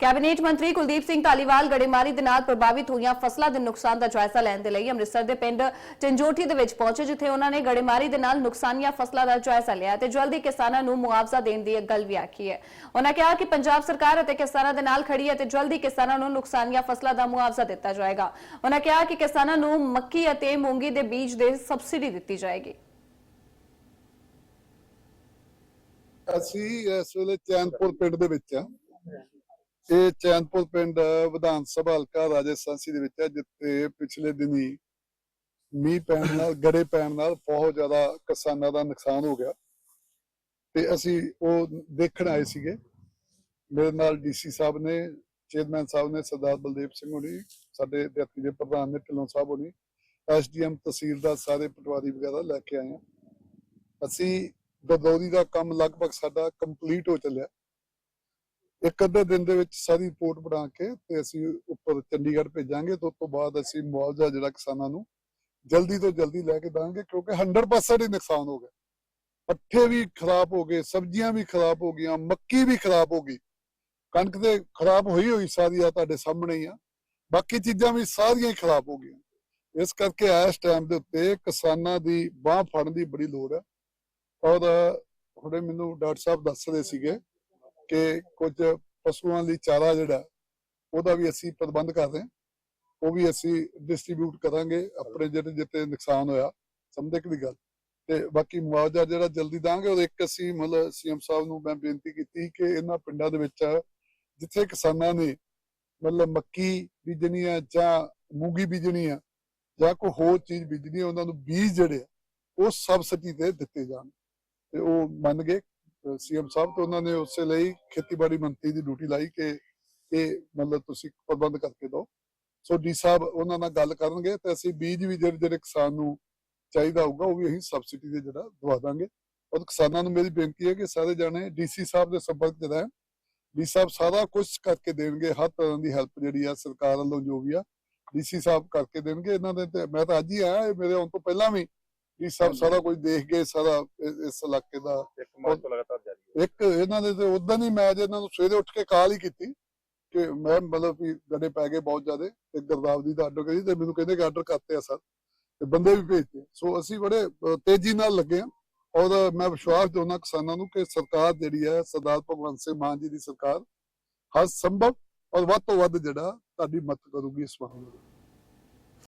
Cabinet ਮੰਤਰੀ ਕੁਲਦੀਪ ਸਿੰਘ ਧਾਲੀਵਾਲ ਗੜੇਮਾਰੀ ਦੇ ਨਾਲ ਪ੍ਰਭਾਵਿਤ ਹੋਈਆਂ ਫਸਲਾਂ ਦੇ ਨੁਕਸਾਨ ਦਾ ਜਾਇਜ਼ਾ ਲੈਣ ਦੇ ਲਈ ਅੰਮ੍ਰਿਤਸਰ ਦੇ ਪਿੰਡ ਚੰਜੋਟੀ ਦੇ ਵਿੱਚ ਪਹੁੰਚੇ, ਜਿੱਥੇ ਉਹਨਾਂ ਨੇ ਗੜੇਮਾਰੀ ਦੇ ਨਾਲ ਨੁਕਸਾਨੀਆਂ ਫਸਲਾਂ ਦਾ ਜਾਇਜ਼ਾ ਲਿਆ ਤੇ ਜਲਦੀ ਕਿਸਾਨਾਂ ਨੂੰ ਮੁਆਵਜ਼ਾ ਦੇਣ ਦੀ ਗੱਲ ਵੀ ਆਖੀ ਹੈ। ਉਹਨਾਂ ਕਿਹਾ ਕਿ ਪੰਜਾਬ ਸਰਕਾਰ ਅਤੇ ਕਿਸਾਨਾਂ ਦੇ ਨਾਲ ਖੜੀ ਹੈ ਤੇ ਜਲਦੀ ਕਿਸਾਨਾਂ ਨੂੰ ਨੁਕਸਾਨੀਆਂ ਫਸਲਾਂ ਦਾ ਮੁਆਵਜ਼ਾ ਦਿੱਤਾ ਜਾਏਗਾ। ਉਹਨਾਂ ਕਿਹਾ ਕਿ ਕਿਸਾਨਾਂ ਨੂੰ ਮੱਕੀ ਅਤੇ ਮੂੰਗੀ ਦੇ ਬੀਜ ਦੇ ਸਬਸਿਡੀ ਦਿੱਤੀ ਜਾਏਗੀ। ਅਸੀਂ ਇਸ ਵੇਲੇ ਚੈਨਪੁਰ ਪਿੰਡ ਦੇ ਵਿੱਚ ਆ ਇਹ ਚੈਨਪੁਰ ਪਿੰਡ ਵਿਧਾਨ ਸਭਾ ਹਲਕਾ ਰਾਜਸਥਾਨੀ ਦੇ ਵਿੱਚ ਹੈ, ਜਿੱਥੇ ਪਿਛਲੇ ਦਿਨੀ ਮੀਂਹ ਪੈਣ ਨਾਲ, ਗੜੇ ਪੈਣ ਨਾਲ ਬਹੁਤ ਜ਼ਿਆਦਾ ਕਿਸਾਨਾਂ ਦਾ ਨੁਕਸਾਨ ਹੋ ਗਿਆ। ਤੇ ਅਸੀਂ ਉਹ ਦੇਖਣ ਆਏ ਸੀਗੇ। ਮੇਰੇ ਨਾਲ ਡੀਸੀ ਸਾਹਿਬ ਨੇ, ਚੇਅਰਮੈਨ ਸਾਹਿਬ ਨੇ, ਸਰਦਾਰ ਬਲਦੇਵ ਸਿੰਘ ਹੋਣੀ, ਸਾਡੇ ਦਿਹਾਤੀ ਦੇ ਪ੍ਰਧਾਨ ਨੇ, ਢਿੱਲੋਂ ਸਾਹਿਬ ਹੋਣੀ, ਐਸਡੀਐਮ ਤਹਿਸੀਲਦਾਰ ਸਾਰੇ ਪਟਵਾਰੀ ਵਗੈਰਾ ਲੈ ਕੇ ਆਏ ਆ ਅਸੀਂ ਦਦੌਰੀ ਦਾ ਕੰਮ ਲਗਭਗ ਸਾਡਾ ਕੰਪਲੀਟ ਹੋ ਚੱਲਿਆ। ਇੱਕ ਅੱਧੇ ਦਿਨ ਦੇ ਵਿੱਚ ਸਾਰੀ ਰਿਪੋਰਟ ਬਣਾ ਕੇ ਤੇ ਅਸੀਂ ਉੱਪਰ ਚੰਡੀਗੜ੍ਹ ਭੇਜਾਂਗੇ ਤੇ ਤੋਂ ਬਾਅਦ ਅਸੀਂ ਮੁਆਵਜ਼ਾ ਜਿਹੜਾ ਕਿਸਾਨਾਂ ਨੂੰ ਜਲਦੀ ਤੋਂ ਜਲਦੀ ਲੈ ਕੇ ਦਾਂਗੇ ਕਿਉਂਕਿ 100% ਹੀ ਨੁਕਸਾਨ ਹੋ ਗਿਆ। ਪੱਠੇ ਵੀ ਖਰਾਬ ਹੋ ਗਏ, ਸਬਜ਼ੀਆਂ ਵੀ ਖਰਾਬ ਹੋ ਗਈਆਂ, ਮੱਕੀ ਵੀ ਖਰਾਬ ਹੋ ਗਈ। ਕਣਕ ਤੇ ਖਰਾਬ ਹੋਈ ਹੋਈ ਸਾਰੀ ਆ ਤੁਹਾਡੇ ਸਾਹਮਣੇ ਹੀ ਆ। ਬਾਕੀ ਚੀਜ਼ਾਂ ਵੀ ਸਾਰੀਆਂ ਹੀ ਖਰਾਬ ਹੋ ਗਈਆਂ। ਇਸ ਕਰਕੇ ਇਸ ਟਾਈਮ ਦੇ ਉੱਤੇ ਕਿਸਾਨਾਂ ਦੀ ਬਾਹ ਫੜਨ ਦੀ ਬੜੀ ਲੋੜ ਹੈ ਔਰ ਹੁਣੇ ਮੈਨੂੰ ਡਾਕਟਰ ਸਾਹਿਬ ਦੱਸ ਰਹੇ ਸੀਗੇ ਕਿ ਕੁਝ ਪਸ਼ੂਆਂ ਲਈ ਚਾਰਾ ਜਿਹੜਾ, ਉਹਦਾ ਵੀ ਅਸੀਂ ਪ੍ਰਬੰਧ ਕਰ ਰਹੇ ਹਾਂ। ਉਹ ਵੀ ਅਸੀਂ ਡਿਸਟ੍ਰੀਬਿਊਟ ਕਰਾਂਗੇ ਆਪਣੇ ਜਿਹੜੇ ਜਿੱਤੇ ਨੁਕਸਾਨ ਹੋਇਆ ਸਮਝੇ ਕਿ ਗੱਲ? ਤੇ ਬਾਕੀ ਮੁਆਵਜ਼ਾ ਜਿਹੜਾ ਜਲਦੀ ਦਾਂਗੇ, ਔਰ ਇੱਕ ਅਸੀਂ ਮਤਲਬ ਸੀਐਮ ਸਾਹਿਬ ਨੂੰ ਮੈਂ ਬੇਨਤੀ ਕੀਤੀ ਕਿ ਇਹਨਾਂ ਪਿੰਡਾਂ ਦੇ ਵਿੱਚ ਜਿੱਥੇ ਕਿਸਾਨਾਂ ਨੇ ਮਤਲਬ ਮੱਕੀ ਬੀਜਣੀ ਹੈ ਜਾਂ ਮੂੰਗੀ ਬੀਜਣੀ ਹੈ ਜਾਂ ਕੋਈ ਹੋਰ ਚੀਜ਼ ਬੀਜਣੀ ਹੈ, ਉਹਨਾਂ ਨੂੰ ਬੀਜ ਜਿਹੜੇ ਉਹ ਸਬਸਿਡੀ ਤੇ ਦਿੱਤੇ ਜਾਣ। ਤੇ ਉਹ ਮੰਨ ਗਏ ਸੀਐਮ ਸਾਹਿਬ ਤੇ ਉਹਨਾਂ ਨੇ ਉਸੇ ਲਈ ਖੇਤੀਬਾੜੀ ਮੰਤਰੀ ਦੀ ਡਿਊਟੀ ਲਾਈ ਕਿ ਇਹ ਮਤਲਬ ਤੁਸੀਂ ਪ੍ਰਬੰਧ ਕਰਕੇ ਦਿਓ। ਸੋ ਡੀ ਸਾਹਿਬ ਉਹਨਾਂ ਨਾਲ ਗੱਲ ਕਰਨਗੇ ਤੇ ਅਸੀਂ ਬੀਜ ਵੀ ਜਿਹੜੇ ਜਿਹੜੇ ਕਿਸਾਨ ਨੂੰ ਚਾਹੀਦਾ ਹੋਊਗਾ ਉਹ ਵੀ ਅਸੀਂ ਸਬਸਿਡੀ ਦੇ ਜਿਹੜਾ ਦਵਾ ਦਾਂਗੇ। ਔਰ ਕਿਸਾਨਾਂ ਨੂੰ ਮੇਰੀ ਬੇਨਤੀ ਹੈ ਕਿ ਸਾਰੇ ਜਾਣੇ ਡੀਸੀ ਸਾਹਿਬ ਦੇ ਸੰਪਰਕ ਚ ਰਹਿਣ। ਡੀ ਸਾਹਿਬ ਸਾਰਾ ਕੁਝ ਕਰਕੇ ਦੇਣਗੇ ਹਰ ਤਰ੍ਹਾਂ ਦੀ ਹੈਲਪ ਜਿਹੜੀ ਆ ਸਰਕਾਰ ਵੱਲੋਂ ਜੋ ਵੀ ਆ ਡੀਸੀ ਸਾਹਿਬ ਕਰਕੇ ਦੇਣਗੇ। ਇਹਨਾਂ ਦੇ ਤੇ ਮੈਂ ਤਾਂ ਅੱਜ ਹੀ ਆਇਆ ਇਹ ਮੇਰੇ ਆਉਣ ਤੋਂ ਪਹਿਲਾਂ ਵੀ ਡੀ ਸਾਹਿਬ ਸਾਰਾ ਕੁਝ ਦੇਖ ਗਏ ਸਾਰਾ ਇਸ- ਇਸ ਇਲਾਕੇ ਦਾ ਇੱਕ ਮਾਹ ਤੋਂ ਲਗਾਤਾਰ ਜਾਰੀ ਹੈ। ਇੱਕ ਇਹਨਾਂ ਦੇ ਤੇ ਉਦਾਂ ਹੀ ਮੈਂ ਜੇ ਇਹਨਾਂ ਨੂੰ ਸਵੇਰੇ ਉੱਠ ਕੇ ਕਾਲ ਹੀ ਕੀਤੀ ਕਿ ਮੈਂ ਮਤਲਬ ਵੀ ਗੜੇ ਪੈ ਗਏ ਬਹੁਤ ਜ਼ਿਆਦੇ ਤੇ ਗੁਰਦਾਵਦੀ ਦਾ ਆਰਡਰ ਕਰੀ ਤੇ ਮੈਨੂੰ ਕਹਿੰਦੇ ਕਿ ਆਰਡਰ ਕਰਤੇ ਆ ਸਰ ਤੇ ਬੰਦੇ ਵੀ ਭੇਜਤੇ ਸੋ ਅਸੀਂ ਬੜੇ ਤੇਜ਼ੀ ਨਾਲ ਲੱਗੇ ਆ ਔਰ ਮੈਂ ਵਿਸ਼ਵਾਸ ਦਿਵਾਉਣਾ ਕਿਸਾਨਾਂ ਨੂੰ ਕਿ ਸਰਕਾਰ ਜਿਹੜੀ ਹੈ ਸਰਦਾਰ ਭਗਵੰਤ ਸਿੰਘ ਮਾਨ ਜੀ ਦੀ ਸਰਕਾਰ ਹਰ ਸੰਭਵ ਔਰ ਵੱਧ ਤੋਂ ਵੱਧ ਜਿਹੜਾ ਤੁਹਾਡੀ ਮਦਦ ਕਰੂਗੀ ਇਸ ਮਾਮਲੇ